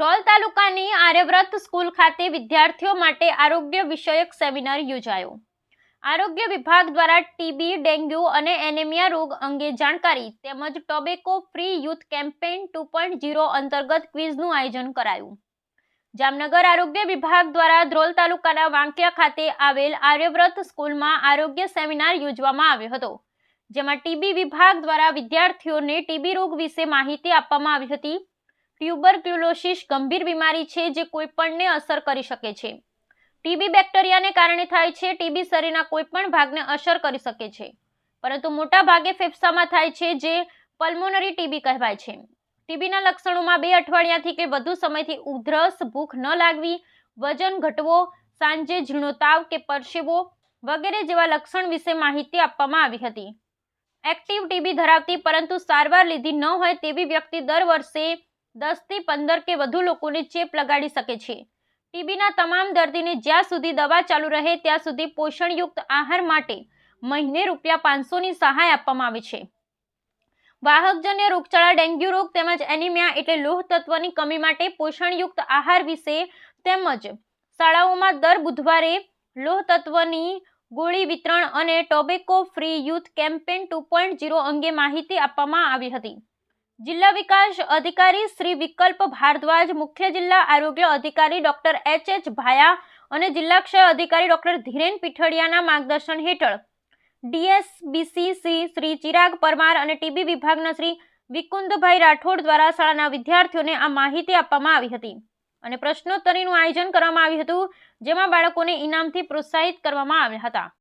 ધ્રોલ તાલુકાની આર્યવ્રત સ્કૂલ ખાતે વિદ્યાર્થીઓ માટે આરોગ્ય વિષયક સેમિનાર યોજાયો. આરોગ્ય વિભાગ દ્વારા ટીબી, ડેન્ગ્યુ અને એનેમિયા રોગ અંગે જાણકારી તેમજ tobacco free youth campaign two point zero અંતર્ગત ક્વિઝનું આયોજન કરાયું. જામનગર આરોગ્ય વિભાગ દ્વારા ધ્રોલ તાલુકાના વાંકિયા ખાતે આવેલ આર્યવ્રત સ્કૂલમાં આરોગ્ય સેમિનાર યોજવામાં આવ્યો હતો, જેમાં ટીબી વિભાગ દ્વારા વિદ્યાર્થીઓને ટીબી રોગ વિશે માહિતી આપવામાં આવી હતી. ટ્યુબરક્યુલોસિસ ગંભીર બીમારી છે જે કોઈપણને અસર કરી શકે છે. ટીબી બેક્ટેરિયાને કારણે થાય છે, ટીબી શરીરના કોઈપણ ભાગને અસર કરી શકે છે. પરંતુ મોટા ભાગે ફેફસામાં થાય છે જે પલ્મોનરી ટીબી કહેવાય છે. ટીબીના લક્ષણોમાં બે અઠવાડિયાથી કે વધુ સમયથી ઉધરસ, ભૂખ ન લાગવી, વજન ઘટવો, સાંજે ઝીણો તાવ કે પરસેવો વગેરે જેવા લક્ષણ વિશે માહિતી આપવામાં આવી હતી. એક્ટિવ ટીબી ધરાવતી પરંતુ સારવાર લીધી ન હોય તેવી વ્યક્તિ દર વર્ષે દસથી પંદર કે વધુ લોકોને ચેપ લગાડી શકે છે. ટીબીના તમામ દર્દીને જ્યાં સુધી દવા ચાલુ રહે ત્યાં સુધી પોષણયુક્ત આહાર માટે મહિને રૂપિયા પાંચસોની સહાય આપવામાં આવે છે. વાહકજન્ય રોગચાળા, ડેન્ગ્યુ રોગ તેમજ એનિમિયા એટલે લોહ તત્વની કમી માટે પોષણયુક્ત આહાર વિશે તેમજ શાળાઓમાં દર બુધવારે લોહ તત્વની ગોળી વિતરણ અને tobacco free youth campaign two point zero અંગે માહિતી આપવામાં આવી હતી. જિલ્લા વિકાસ અધિકારી શ્રી વિકલ્પ ભારદ્વાજ, મુખ્ય જિલ્લા આરોગ્ય અધિકારી ડોક્ટર એચ એચ ભાયા અને જિલ્લા ક્ષય અધિકારી ડોક્ટર ધીરેન પીઠડિયાના માર્ગદર્શન હેઠળ ડીએસબીસી શ્રી શ્રી ચિરાગ પરમાર અને ટીબી વિભાગના શ્રી વિકુંદભાઈ રાઠોડ દ્વારા શાળાના વિદ્યાર્થીઓને આ માહિતી આપવામાં આવી હતી અને પ્રશ્નોત્તરીનું આયોજન કરવામાં આવ્યું હતું, જેમાં બાળકોને ઇનામથી પ્રોત્સાહિત કરવામાં આવ્યા હતા.